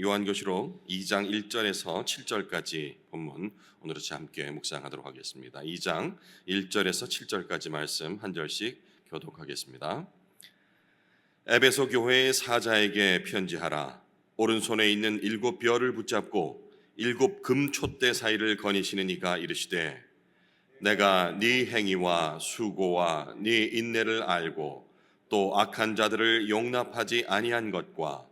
요한교시록 2장 1절에서 7절까지 본문 오늘 같이 함께 묵상하도록 하겠습니다. 2장 1절에서 7절까지 말씀 한 절씩 교독하겠습니다. 에베소 교회의 사자에게 편지하라. 오른손에 있는 일곱 별을 붙잡고 일곱 금 촛대 사이를 거니시는 이가 이르시되 내가 네 행위와 수고와 네 인내를 알고 또 악한 자들을 용납하지 아니한 것과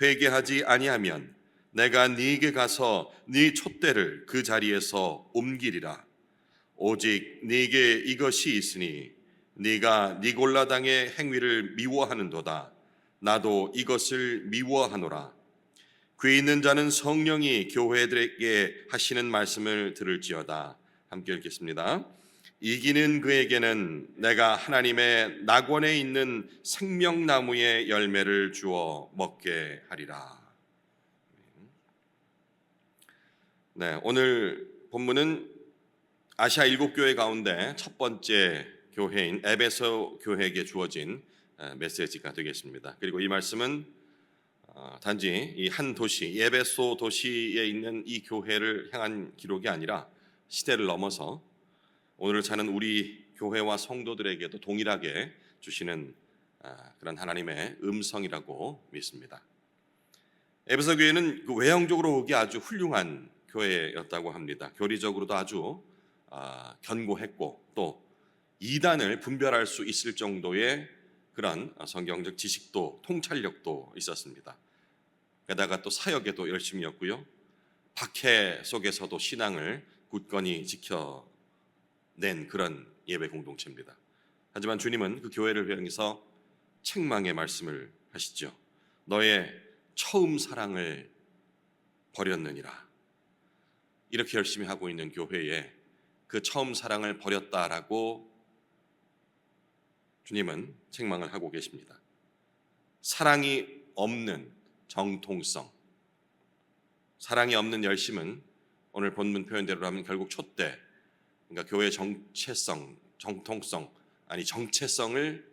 회개하지 아니하면 내가 네게 가서 네 촛대를 그 자리에서 옮기리라. 오직 네게 이것이 있으니 네가 니골라 당의 행위를 미워하는도다. 나도 이것을 미워하노라. 귀 있는 자는 성령이 교회들에게 하시는 말씀을 들을지어다. 함께 읽겠습니다 이기는 그에게는 내가 하나님의 낙원에 있는 생명나무의 열매를 주어 먹게 하리라. 네, 오늘 본문은 아시아 일곱 교회 가운데 첫 번째 교회인 에베소 교회에게 주어진 메시지가 되겠습니다. 그리고 이 말씀은 어, 단지 이 한 도시 에베소 도시에 있는 이 교회를 향한 기록이 아니라 시대를 넘어서 오늘을 사는 우리 교회와 성도들에게도 동일하게 주시는 아, 그런 하나님의 음성이라고 믿습니다. 에베소 교회는 그 외형적으로 보기 아주 훌륭한 교회였다고 합니다. 교리적으로도 아주 아, 견고했고 또 이단을 분별할 수 있을 정도의 그런 성경적 지식도 통찰력도 있었습니다. 게다가 또 사역에도 열심이었고요. 박해 속에서도 신앙을 굳건히 지켜 낸 그런 예배 공동체입니다. 하지만 주님은 그 교회를 향해서 책망의 말씀을 하시죠. 너의 처음 사랑을 버렸느니라. 이렇게 열심히 하고 있는 교회에 그 처음 사랑을 버렸다라고 주님은 책망을 하고 계십니다. 사랑이 없는 정통성, 사랑이 없는 열심은 오늘 본문 표현대로라면 결국 촛대, 그러니까 교회의 정체성, 정통성 아니 정체성을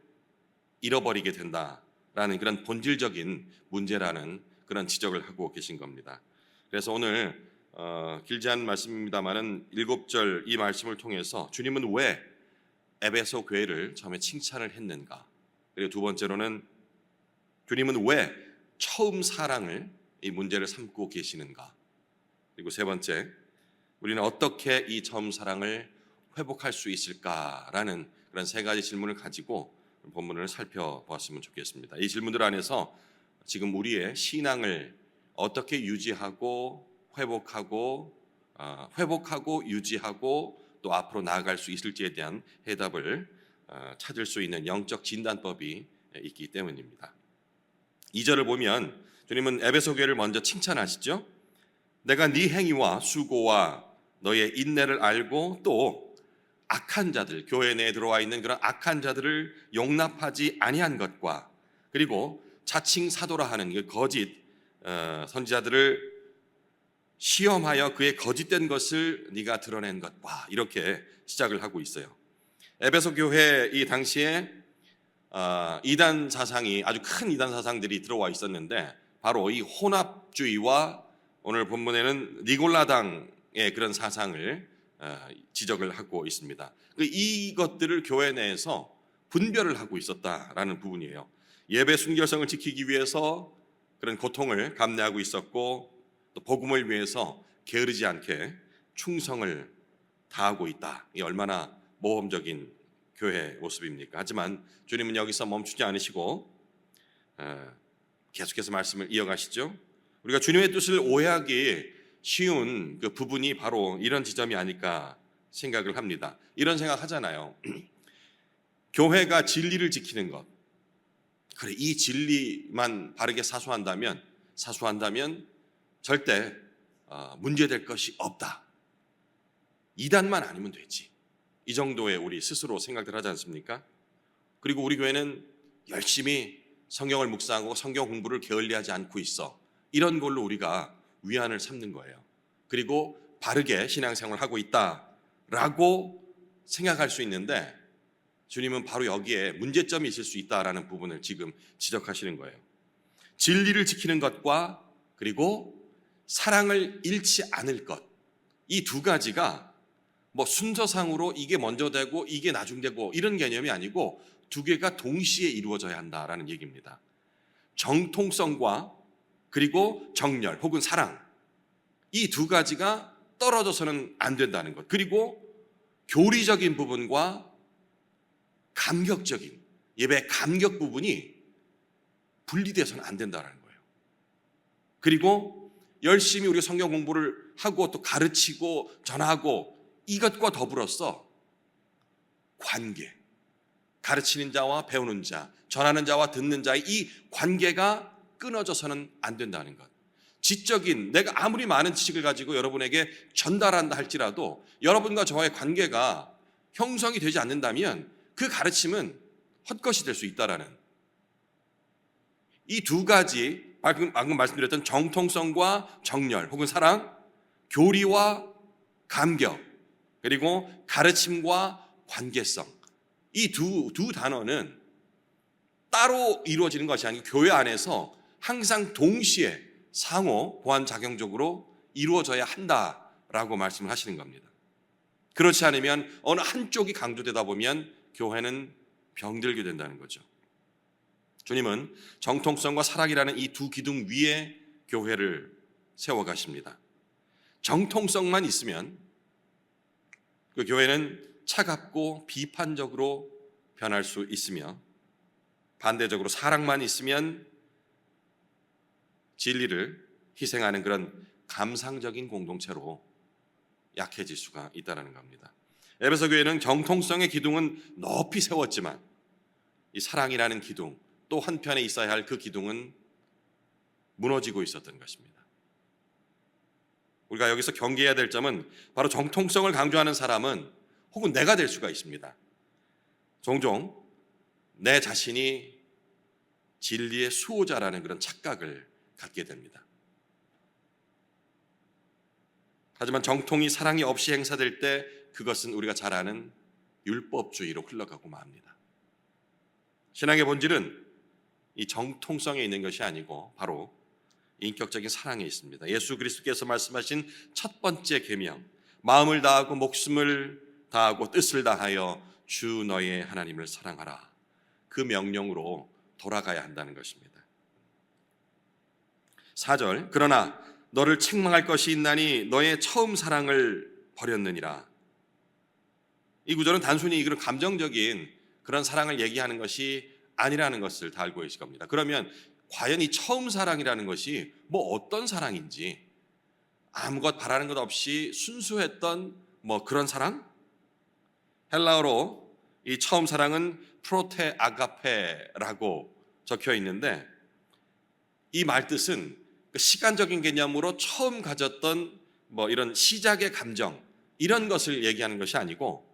잃어버리게 된다라는 그런 본질적인 문제라는 그런 지적을 하고 계신 겁니다. 그래서 오늘 어, 길지 않은 말씀입니다만은 일곱 절 이 말씀을 통해서 주님은 왜 에베소 교회를 처음에 칭찬을 했는가? 그리고 두 번째로는 주님은 왜 처음 사랑을 이 문제를 삼고 계시는가? 그리고 세 번째 우리는 어떻게 이 처음 사랑을 회복할 수 있을까라는 그런 세 가지 질문을 가지고 본문을 살펴보았으면 좋겠습니다. 이 질문들 안에서 지금 우리의 신앙을 어떻게 유지하고 회복하고 어, 회복하고 유지하고 또 앞으로 나아갈 수 있을지에 대한 해답을 어, 찾을 수 있는 영적 진단법이 있기 때문입니다. 2절을 보면 주님은 에베소 교회를 먼저 칭찬하시죠. 내가 네 행위와 수고와 너의 인내를 알고 또 악한 자들 교회 내에 들어와 있는 그런 악한 자들을 용납하지 아니한 것과 그리고 자칭 사도라 하는 그 거짓 어, 선지자들을 시험하여 그의 거짓된 것을 네가 드러낸 것과 이렇게 시작을 하고 있어요. 에베소 교회 이 당시에 어, 이단 사상이 아주 큰 이단 사상들이 들어와 있었는데 바로 이 혼합주의와 오늘 본문에는 니골라당 의 그런 사상을 어, 지적을 하고 있습니다. 그 이것들을 교회 내에서 분별을 하고 있었다라는 부분이에요. 예배 순결성을 지키기 위해서 그런 고통을 감내하고 있었고 또 복음을 위해서 게으르지 않게 충성을 다하고 있다. 이 얼마나 모험적인 교회 모습입니까? 하지만 주님은 여기서 멈추지 않으시고 어, 계속해서 말씀을 이어가시죠. 우리가 주님의 뜻을 오해하기 쉬운 그 부분이 바로 이런 지점이 아닐까 생각을 합니다. 이런 생각 하잖아요. 교회가 진리를 지키는 것. 그래, 이 진리만 바르게 사수한다면, 사수한다면 절대 어, 문제될 것이 없다. 이단만 아니면 되지. 이 정도의 우리 스스로 생각들 하지 않습니까? 그리고 우리 교회는 열심히 성경을 묵상하고 성경 공부를 게을리하지 않고 있어. 이런 걸로 우리가 위안을 삼는 거예요. 그리고 바르게 신앙생활을 하고 있다라고 생각할 수 있는데 주님은 바로 여기에 문제점이 있을 수 있다라는 부분을 지금 지적하시는 거예요. 진리를 지키는 것과 그리고 사랑을 잃지 않을 것. 이 두 가지가 뭐 순서상으로 이게 먼저 되고 이게 나중 되고 이런 개념이 아니고 두 개가 동시에 이루어져야 한다라는 얘기입니다. 정통성과 그리고 정열 혹은 사랑. 이 두 가지가 떨어져서는 안 된다는 것. 그리고 교리적인 부분과 감격적인 예배 감격 부분이 분리돼서는 안 된다는 거예요. 그리고 열심히 우리 성경 공부를 하고 또 가르치고 전하고 이것과 더불어서 관계, 가르치는 자와 배우는 자, 전하는 자와 듣는 자의 이 관계가 끊어져서는 안 된다는 것. 지적인 내가 아무리 많은 지식을 가지고 여러분에게 전달한다 할지라도 여러분과 저와의 관계가 형성이 되지 않는다면 그 가르침은 헛것이 될 수 있다라는 이 두 가지 방금, 방금 말씀드렸던 정통성과 정열 혹은 사랑, 교리와 감격, 그리고 가르침과 관계성 이 두두 단어는 따로 이루어지는 것이 아니고 교회 안에서 항상 동시에 상호 보완 작용적으로 이루어져야 한다라고 말씀을 하시는 겁니다. 그렇지 않으면 어느 한쪽이 강조되다 보면 교회는 병들게 된다는 거죠. 주님은 정통성과 사랑이라는 이 두 기둥 위에 교회를 세워 가십니다. 정통성만 있으면 그 교회는 차갑고 비판적으로 변할 수 있으며 반대적으로 사랑만 있으면 진리를 희생하는 그런 감상적인 공동체로 약해질 수가 있다는 겁니다. 에베소 교회는 정통성의 기둥은 높이 세웠지만 이 사랑이라는 기둥 또 한편에 있어야 할 그 기둥은 무너지고 있었던 것입니다. 우리가 여기서 경계해야 될 점은 바로 정통성을 강조하는 사람은 혹은 내가 될 수가 있습니다. 종종 내 자신이 진리의 수호자라는 그런 착각을 갖게 됩니다. 하지만 정통이 사랑이 없이 행사될 때 그것은 우리가 잘 아는 율법주의로 흘러가고 맙니다. 신앙의 본질은 이 정통성에 있는 것이 아니고 바로 인격적인 사랑에 있습니다. 예수 그리스도께서 말씀하신 첫 번째 계명, 마음을 다하고 목숨을 다하고 뜻을 다하여 주 너의 하나님을 사랑하라. 그 명령으로 돌아가야 한다는 것입니다. 4절 그러나 너를 책망할 것이 있나니 너의 처음 사랑을 버렸느니라. 이 구절은 단순히 그런 감정적인 그런 사랑을 얘기하는 것이 아니라는 것을 다 알고 계실 겁니다. 그러면 과연 이 처음 사랑이라는 것이 뭐 어떤 사랑인지 아무것 바라는 것 없이 순수했던 뭐 그런 사랑? 헬라어로 이 처음 사랑은 프로테 아가페라고 적혀 있는데 이 말 뜻은 그 시간적인 개념으로 처음 가졌던 뭐 이런 시작의 감정 이런 것을 얘기하는 것이 아니고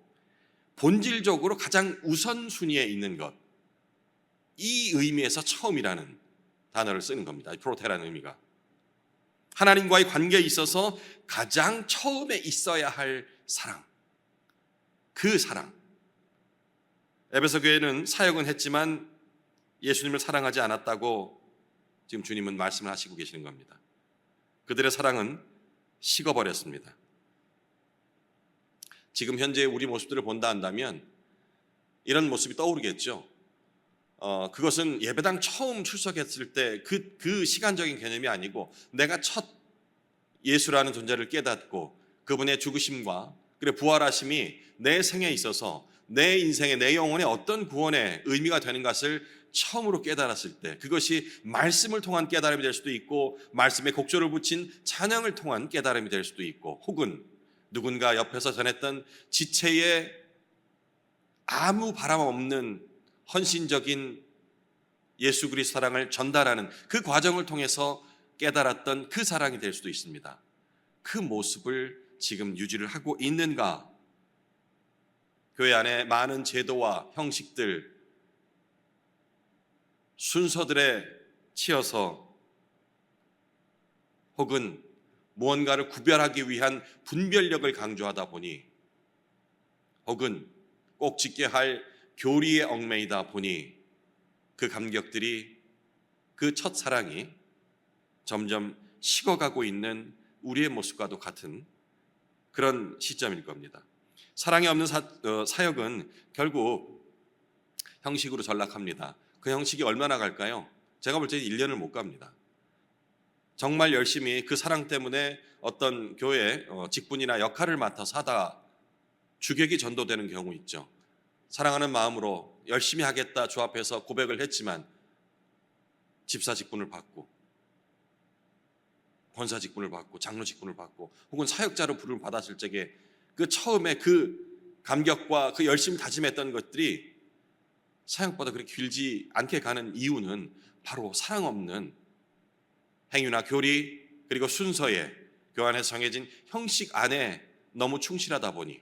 본질적으로 가장 우선순위에 있는 것. 이 의미에서 처음이라는 단어를 쓰는 겁니다. 프로테라는 의미가. 하나님과의 관계에 있어서 가장 처음에 있어야 할 사랑. 그 사랑. 에베소 교회는 사역은 했지만 예수님을 사랑하지 않았다고 지금 주님은 말씀을 하시고 계시는 겁니다. 그들의 사랑은 식어버렸습니다. 지금 현재 우리 모습들을 본다 한다면 이런 모습이 떠오르겠죠. 어, 그것은 예배당 처음 출석했을 때 그, 그 시간적인 개념이 아니고 내가 첫 예수라는 존재를 깨닫고 그분의 죽으심과 그리고 부활하심이 내 생에 있어서 내 인생에 내 영혼에 어떤 구원의 의미가 되는 것을 처음으로 깨달았을 때 그것이 말씀을 통한 깨달음이 될 수도 있고 말씀에 곡조를 붙인 찬양을 통한 깨달음이 될 수도 있고 혹은 누군가 옆에서 전했던 지체의 아무 바람 없는 헌신적인 예수 그리스도 사랑을 전달하는 그 과정을 통해서 깨달았던 그 사랑이 될 수도 있습니다. 그 모습을 지금 유지를 하고 있는가? 교회 안에 많은 제도와 형식들, 순서들에 치여서 혹은 무언가를 구별하기 위한 분별력을 강조하다 보니 혹은 꼭 지켜야 할 교리에 얽매이다 보니 그 감격들이 그 첫사랑이 점점 식어가고 있는 우리의 모습과도 같은 그런 시점일 겁니다. 사랑이 없는 사, 어, 사역은 결국 형식으로 전락합니다. 그 형식이 얼마나 갈까요? 제가 볼 때는 1년을 못 갑니다. 정말 열심히 그 사랑 때문에 어떤 교회 어, 직분이나 역할을 맡아서 하다 주객이 전도되는 경우 있죠. 사랑하는 마음으로 열심히 하겠다 주 앞에서 고백을 했지만 집사 직분을 받고 권사 직분을 받고 장로 직분을 받고 혹은 사역자로 부름을 받았을 적에 그 처음에 그 감격과 그 열심히 다짐했던 것들이 사역보다 그렇게 길지 않게 가는 이유는 바로 사랑 없는 행위나 교리 그리고 순서에 교환에 정해진 형식 안에 너무 충실하다 보니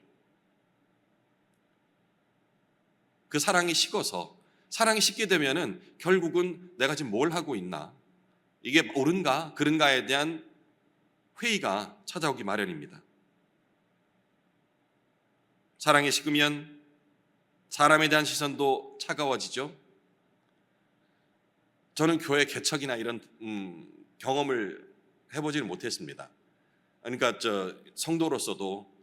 그 사랑이 식어서 사랑이 식게 되면은 결국은 내가 지금 뭘 하고 있나 이게 옳은가 그른가에 대한 회의가 찾아오기 마련입니다. 사랑이 식으면 사람에 대한 시선도 차가워지죠. 저는 교회 개척이나 이런 음, 경험을 해보지는 못했습니다. 그러니까 저 성도로서도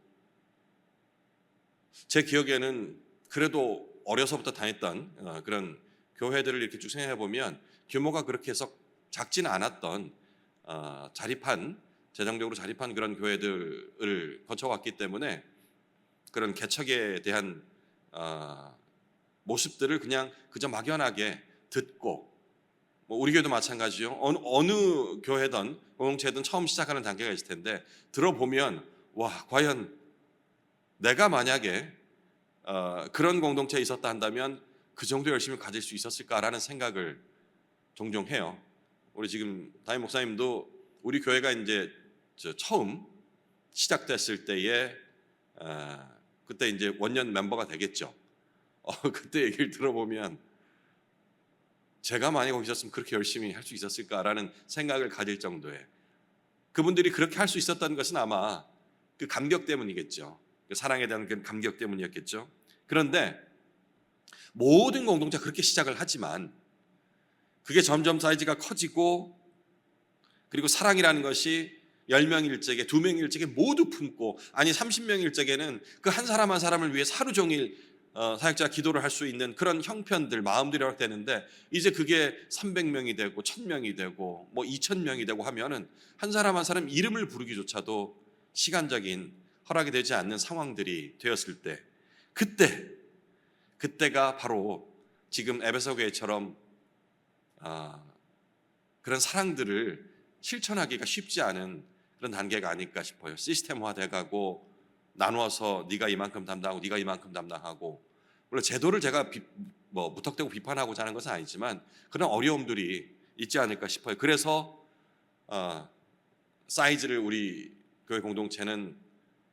제 기억에는 그래도 어려서부터 다녔던 어, 그런 교회들을 이렇게 쭉 생각해 보면 규모가 그렇게 해서 작지는 않았던 어, 자립한 재정적으로 자립한 그런 교회들을 거쳐왔기 때문에 그런 개척에 대한 어, 모습들을 그냥 그저 막연하게 듣고 뭐 우리 교회도 마찬가지요. 어느, 어느 교회든 공동체든 처음 시작하는 단계가 있을 텐데 들어보면 와 과연 내가 만약에 어, 그런 공동체에 있었다 한다면 그 정도 열심히 가질 수 있었을까라는 생각을 종종 해요. 우리 지금 담임 목사님도 우리 교회가 이제 저 처음 시작됐을 때에 어, 그때 이제 원년 멤버가 되겠죠. 어, 그때 얘기를 들어보면 제가 만약 거기 있었으면 그렇게 열심히 할 수 있었을까라는 생각을 가질 정도의 그분들이 그렇게 할 수 있었던 것은 아마 그 감격 때문이겠죠. 그 사랑에 대한 그 감격 때문이었겠죠. 그런데 모든 공동체가 그렇게 시작을 하지만 그게 점점 사이즈가 커지고 그리고 사랑이라는 것이 10명일 적에 2명일 적에 모두 품고 아니 30명일 적에는 그 한 사람 한 사람을 위해 하루 종일 어, 사역자 기도를 할 수 있는 그런 형편들 마음들이 허락되는데 이제 그게 300명이 되고 1000명이 되고 뭐 2000명이 되고 하면은 한 사람 한 사람 이름을 부르기조차도 시간적인 허락이 되지 않는 상황들이 되었을 때 그때 그때가 바로 지금 에베소 교회처럼 아, 그런 사랑들을 실천하기가 쉽지 않은 그런 단계가 아닐까 싶어요. 시스템화돼 가고 나누어서 네가 이만큼 담당하고 네가 이만큼 담당하고 물론 제도를 제가 비, 뭐 무턱대고 비판하고자 하는 것은 아니지만 그런 어려움들이 있지 않을까 싶어요. 그래서 어, 사이즈를 우리 교회 공동체는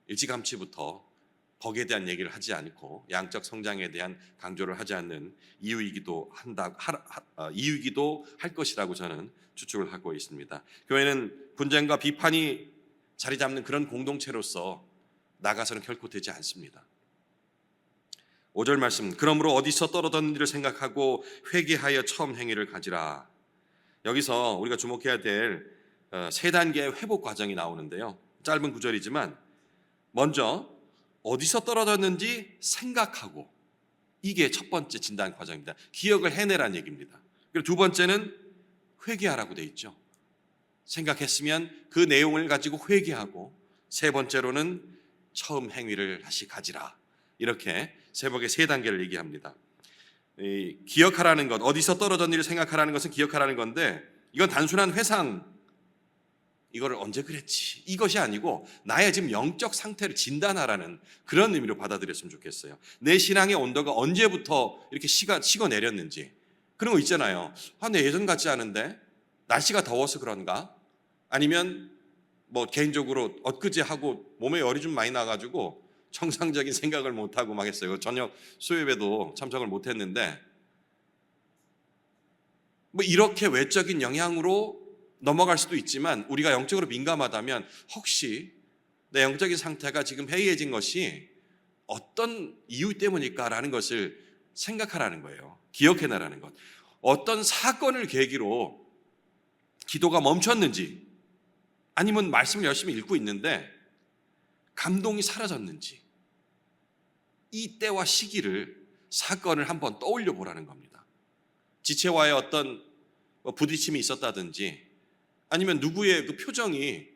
일찌감치부터 거기에 대한 얘기를 하지 않고 양적 성장에 대한 강조를 하지 않는 이유이기도 한다 하, 하, 어, 이유이기도 할 것이라고 저는 추측을 하고 있습니다. 교회는 분쟁과 비판이 자리 잡는 그런 공동체로서 나가서는 결코 되지 않습니다. 5절 말씀 그러므로 어디서 떨어졌는지를 생각하고 회개하여 처음 행위를 가지라. 여기서 우리가 주목해야 될 세 단계의 회복 과정이 나오는데요. 짧은 구절이지만 먼저 어디서 떨어졌는지 생각하고 이게 첫 번째 진단 과정입니다. 기억을 해내란 얘기입니다. 그리고 두 번째는 회개하라고 돼 있죠. 생각했으면 그 내용을 가지고 회개하고 세 번째로는 처음 행위를 다시 가지라. 이렇게 세복의 세 단계를 얘기합니다. 이, 기억하라는 것, 어디서 떨어졌는 일을 생각하라는 것은 기억하라는 건데 이건 단순한 회상 이거를 언제 그랬지 이것이 아니고 나의 지금 영적 상태를 진단하라는 그런 의미로 받아들였으면 좋겠어요. 내 신앙의 온도가 언제부터 이렇게 시가 식어 내렸는지 그런 거 있잖아요. 아, 내 예전 같지 않은데 날씨가 더워서 그런가? 아니면 뭐 개인적으로 엊그제 하고 몸에 열이 좀 많이 나가지고 정상적인 생각을 못 하고 막 했어요. 저녁 수요예배도 참석을 못 했는데 뭐 이렇게 외적인 영향으로 넘어갈 수도 있지만 우리가 영적으로 민감하다면 혹시 내 영적인 상태가 지금 해이해진 것이 어떤 이유 때문일까라는 것을 생각하라는 거예요. 기억해내라는 것. 어떤 사건을 계기로 기도가 멈췄는지 아니면 말씀을 열심히 읽고 있는데 감동이 사라졌는지 이 때와 시기를 사건을 한번 떠올려 보라는 겁니다. 지체와의 어떤 뭐 부딪힘이 있었다든지 아니면 누구의 그 표정이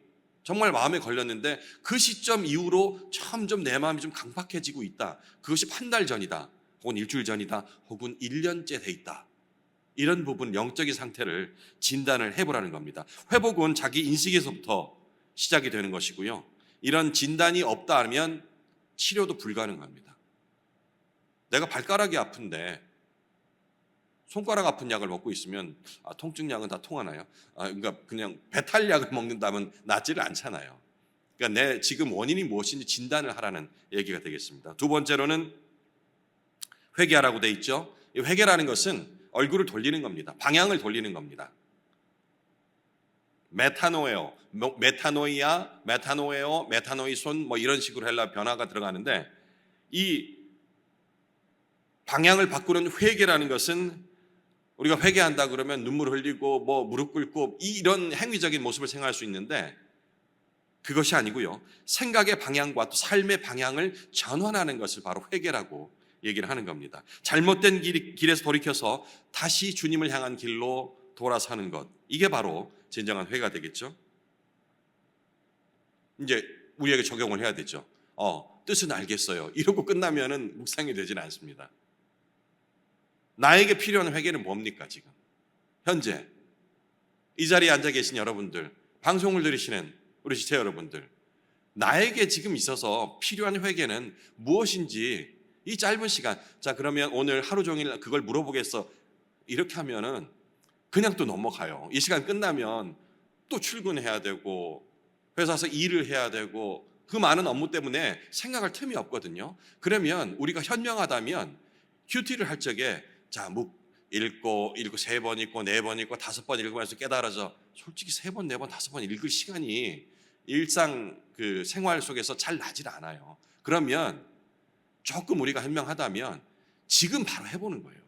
정말 마음에 걸렸는데 그 시점 이후로 점점 내 마음이 좀 강팍해지고 있다. 그것이 한 달 전이다. 혹은 일주일 전이다. 혹은 1년째 돼 있다. 이런 부분 영적인 상태를 진단을 해보라는 겁니다. 회복은 자기 인식에서부터 시작이 되는 것이고요. 이런 진단이 없다 하면 치료도 불가능합니다. 내가 발가락이 아픈데 손가락 아픈 약을 먹고 있으면 아, 통증 약은 다 통하나요? 아, 그러니까 그냥 배탈 약을 먹는다면 낫지를 않잖아요. 그러니까 내 지금 원인이 무엇인지 진단을 하라는 얘기가 되겠습니다. 두 번째로는 회개하라고 돼 있죠. 이 회개라는 것은 얼굴을 돌리는 겁니다. 방향을 돌리는 겁니다. 메타노에오, 뭐, 메타노이아, 메타노에오, 메타노이손 뭐 이런 식으로 헬라 변화가 들어가는데 이 방향을 바꾸는 회개라는 것은 우리가 회개한다 그러면 눈물 흘리고 뭐 무릎 꿇고 이런 행위적인 모습을 생각할 수 있는데 그것이 아니고요. 생각의 방향과 또 삶의 방향을 전환하는 것을 바로 회개라고 얘기를 하는 겁니다. 잘못된 길, 길에서 돌이켜서 다시 주님을 향한 길로 돌아서는 것. 이게 바로 진정한 회가 되겠죠. 이제 우리에게 적용을 해야 되죠. 어, 뜻은 알겠어요. 이러고 끝나면은 묵상이 되지는 않습니다. 나에게 필요한 회개는 뭡니까, 지금? 현재. 이 자리에 앉아 계신 여러분들, 방송을 들으시는 우리 지체 여러분들, 나에게 지금 있어서 필요한 회개는 무엇인지 이 짧은 시간, 자, 그러면 오늘 하루 종일 그걸 물어보겠어. 이렇게 하면은 그냥 또 넘어가요. 이 시간 끝나면 또 출근해야 되고, 회사에서 일을 해야 되고, 그 많은 업무 때문에 생각할 틈이 없거든요. 그러면 우리가 현명하다면 큐티를 할 적에 자, 묵 읽고 읽고 세 번 읽고 네 번 읽고 다섯 번 읽으면서 깨달아져 솔직히 세 번, 네 번, 다섯 번 읽을 시간이 일상 그 생활 속에서 잘 나질 않아요. 그러면 조금 우리가 현명하다면 지금 바로 해보는 거예요.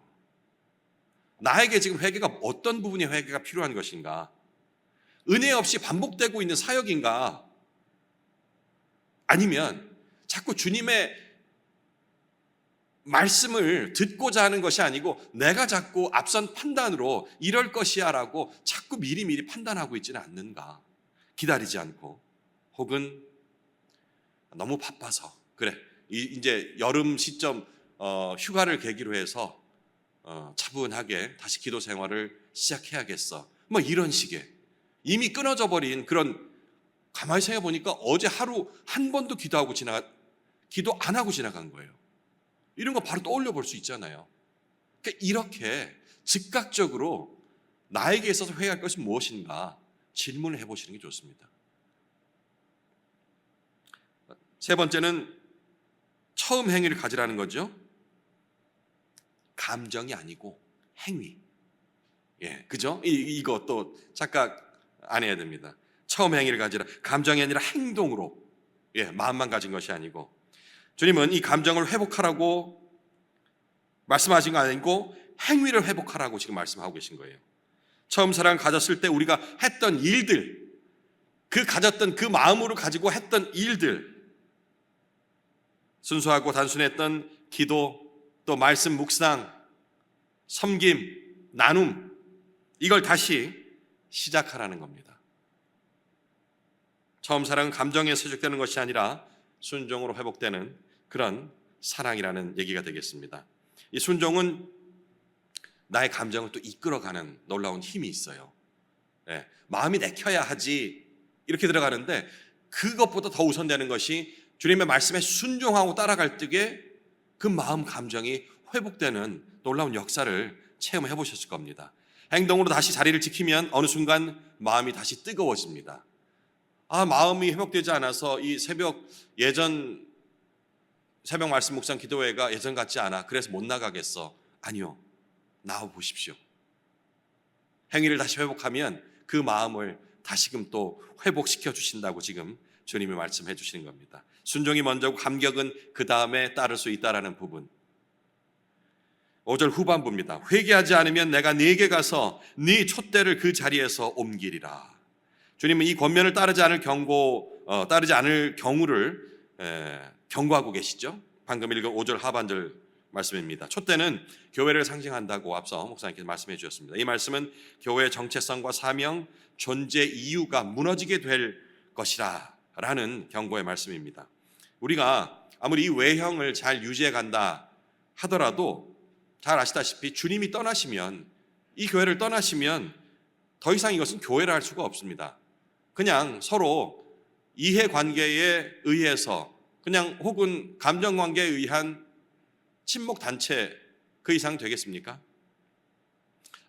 나에게 지금 회개가 어떤 부분의 회개가 필요한 것인가? 은혜 없이 반복되고 있는 사역인가? 아니면 자꾸 주님의 말씀을 듣고자 하는 것이 아니고 내가 자꾸 앞선 판단으로 이럴 것이야 라고 자꾸 미리미리 판단하고 있지는 않는가? 기다리지 않고 혹은 너무 바빠서 그래 이제 여름 시점 어, 휴가를 계기로 해서 어, 차분하게 다시 기도 생활을 시작해야겠어. 뭐 이런 식의 이미 끊어져 버린 그런 가만히 생각해 보니까 어제 하루 한 번도 기도하고 지나 기도 안 하고 지나간 거예요. 이런 거 바로 떠올려 볼 수 있잖아요. 그러니까 이렇게 즉각적으로 나에게 있어서 회개할 것이 무엇인가 질문을 해 보시는 게 좋습니다. 세 번째는 처음 행위를 가지라는 거죠. 감정이 아니고 행위. 예, 그죠? 이, 이거 또 착각 안 해야 됩니다. 처음 행위를 가지라. 감정이 아니라 행동으로. 예, 마음만 가진 것이 아니고. 주님은 이 감정을 회복하라고 말씀하신 거 아니고 행위를 회복하라고 지금 말씀하고 계신 거예요. 처음 사랑 가졌을 때 우리가 했던 일들, 그 가졌던 그 마음으로 가지고 했던 일들, 순수하고 단순했던 기도, 또 말씀 묵상, 섬김, 나눔, 이걸 다시 시작하라는 겁니다. 처음 사랑은 감정에 서적되는 것이 아니라 순종으로 회복되는 그런 사랑이라는 얘기가 되겠습니다. 이 순종은 나의 감정을 또 이끌어가는 놀라운 힘이 있어요. 예, 마음이 내켜야 하지 이렇게 들어가는데 그것보다 더 우선되는 것이 주님의 말씀에 순종하고 따라갈 때에 그 마음 감정이 회복되는 놀라운 역사를 체험해 보셨을 겁니다. 행동으로 다시 자리를 지키면 어느 순간 마음이 다시 뜨거워집니다. 아, 마음이 회복되지 않아서 이 새벽 예전 새벽 말씀 묵상 기도회가 예전 같지 않아. 그래서 못 나가겠어. 아니요. 나와 보십시오. 행위를 다시 회복하면 그 마음을 다시금 또 회복시켜 주신다고 지금 주님이 말씀해 주시는 겁니다. 순종이 먼저고 감격은 그 다음에 따를 수 있다라는 부분. 5절 후반부입니다. 회개하지 않으면 내가 네게 가서 네 촛대를 그 자리에서 옮기리라. 주님은 이 권면을 따르지 않을 경고, 어, 따르지 않을 경우를 에, 경고하고 계시죠. 방금 읽은 5절 하반절 말씀입니다. 촛대는 교회를 상징한다고 앞서 목사님께서 말씀해 주셨습니다. 이 말씀은 교회의 정체성과 사명, 존재 이유가 무너지게 될 것이라 라는 경고의 말씀입니다. 우리가 아무리 이 외형을 잘 유지해 간다 하더라도 잘 아시다시피 주님이 떠나시면 이 교회를 떠나시면 더 이상 이것은 교회라 할 수가 없습니다. 그냥 서로 이해 관계에 의해서 그냥 혹은 감정 관계에 의한 친목 단체 그 이상 되겠습니까?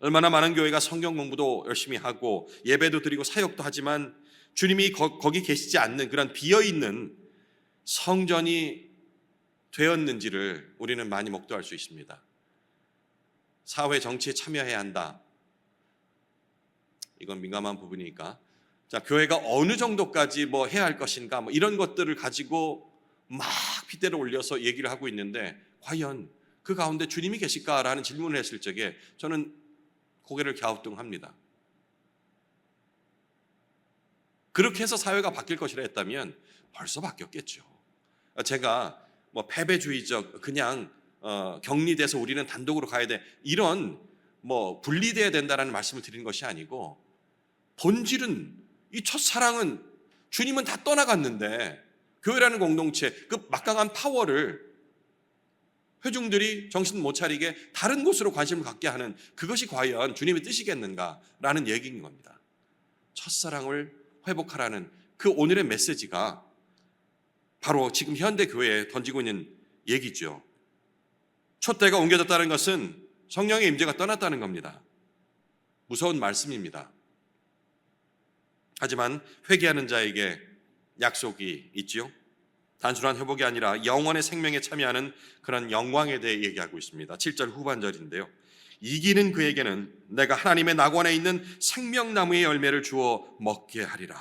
얼마나 많은 교회가 성경 공부도 열심히 하고 예배도 드리고 사역도 하지만 주님이 거, 기 계시지 않는 그런 비어 있는 성전이 되었는지를 우리는 많이 목도할 수 있습니다. 사회 정치에 참여해야 한다. 이건 민감한 부분이니까. 자, 교회가 어느 정도까지 뭐 해야 할 것인가, 뭐 이런 것들을 가지고 막 핏대를 올려서 얘기를 하고 있는데, 과연 그 가운데 주님이 계실까라는 질문을 했을 적에 저는 고개를 갸우뚱합니다. 그렇게 해서 사회가 바뀔 것이라 했다면 벌써 바뀌었겠죠. 제가 뭐 패배주의적 그냥 어, 격리돼서 우리는 단독으로 가야 돼 이런 뭐 분리돼야 된다라는 말씀을 드리는 것이 아니고 본질은 이 첫사랑은 주님은 다 떠나갔는데 교회라는 공동체 그 막강한 파워를 회중들이 정신 못 차리게 다른 곳으로 관심을 갖게 하는 그것이 과연 주님의 뜻이겠는가라는 얘기인 겁니다. 첫사랑을 회복하라는 그 오늘의 메시지가 바로 지금 현대 교회에 던지고 있는 얘기죠. 촛대가 옮겨졌다는 것은 성령의 임재가 떠났다는 겁니다. 무서운 말씀입니다. 하지만 회개하는 자에게 약속이 있지요. 단순한 회복이 아니라 영원의 생명에 참여하는 그런 영광에 대해 얘기하고 있습니다. 7절 후반절인데요. 이기는 그에게는 내가 하나님의 낙원에 있는 생명나무의 열매를 주어 먹게 하리라.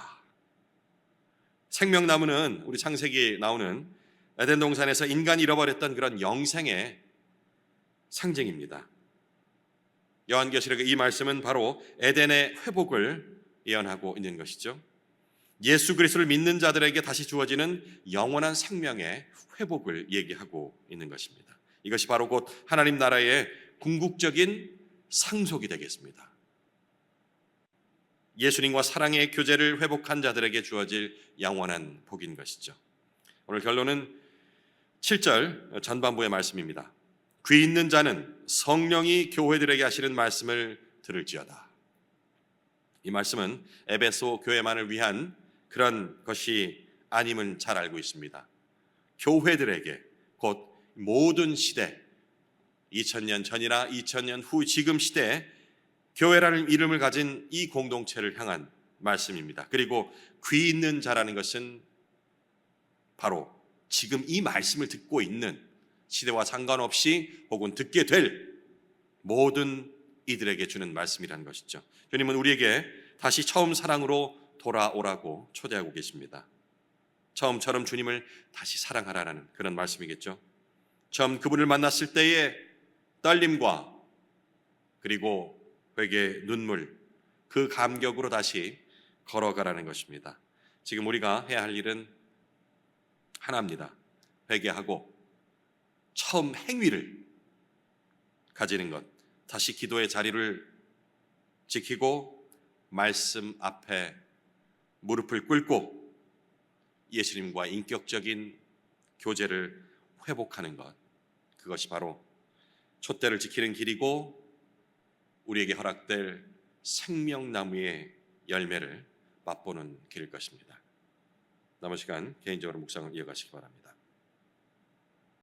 생명나무는 우리 창세기에 나오는 에덴 동산에서 인간이 잃어버렸던 그런 영생의 상징입니다. 요한계시록의 이 말씀은 바로 에덴의 회복을 예언하고 있는 것이죠. 예수 그리스도를 믿는 자들에게 다시 주어지는 영원한 생명의 회복을 얘기하고 있는 것입니다. 이것이 바로 곧 하나님 나라의 궁극적인 상속이 되겠습니다. 예수님과 사랑의 교제를 회복한 자들에게 주어질 영원한 복인 것이죠. 오늘 결론은 7절 전반부의 말씀입니다. 귀 있는 자는 성령이 교회들에게 하시는 말씀을 들을지어다. 이 말씀은 에베소 교회만을 위한 그런 것이 아님은 잘 알고 있습니다. 교회들에게 곧 모든 시대 2000년 전이나 2000년 후 지금 시대에 교회라는 이름을 가진 이 공동체를 향한 말씀입니다. 그리고 귀 있는 자라는 것은 바로 지금 이 말씀을 듣고 있는 시대와 상관없이 혹은 듣게 될 모든 이들에게 주는 말씀이라는 것이죠. 주님은 우리에게 다시 처음 사랑으로 돌아오라고 초대하고 계십니다. 처음처럼 주님을 다시 사랑하라는 그런 말씀이겠죠. 처음 그분을 만났을 때의 떨림과 그리고 회개 눈물 그 감격으로 다시 걸어가라는 것입니다. 지금 우리가 해야 할 일은 하나입니다. 회개하고 처음 행위를 가지는 것. 다시 기도의 자리를 지키고 말씀 앞에 무릎을 꿇고 예수님과 인격적인 교제를 회복하는 것. 그것이 바로 촛대를 지키는 길이고 우리에게 허락될 생명나무의 열매를 맛보는 길일 것입니다. 남은 시간 개인적으로 묵상을 이어가시기 바랍니다.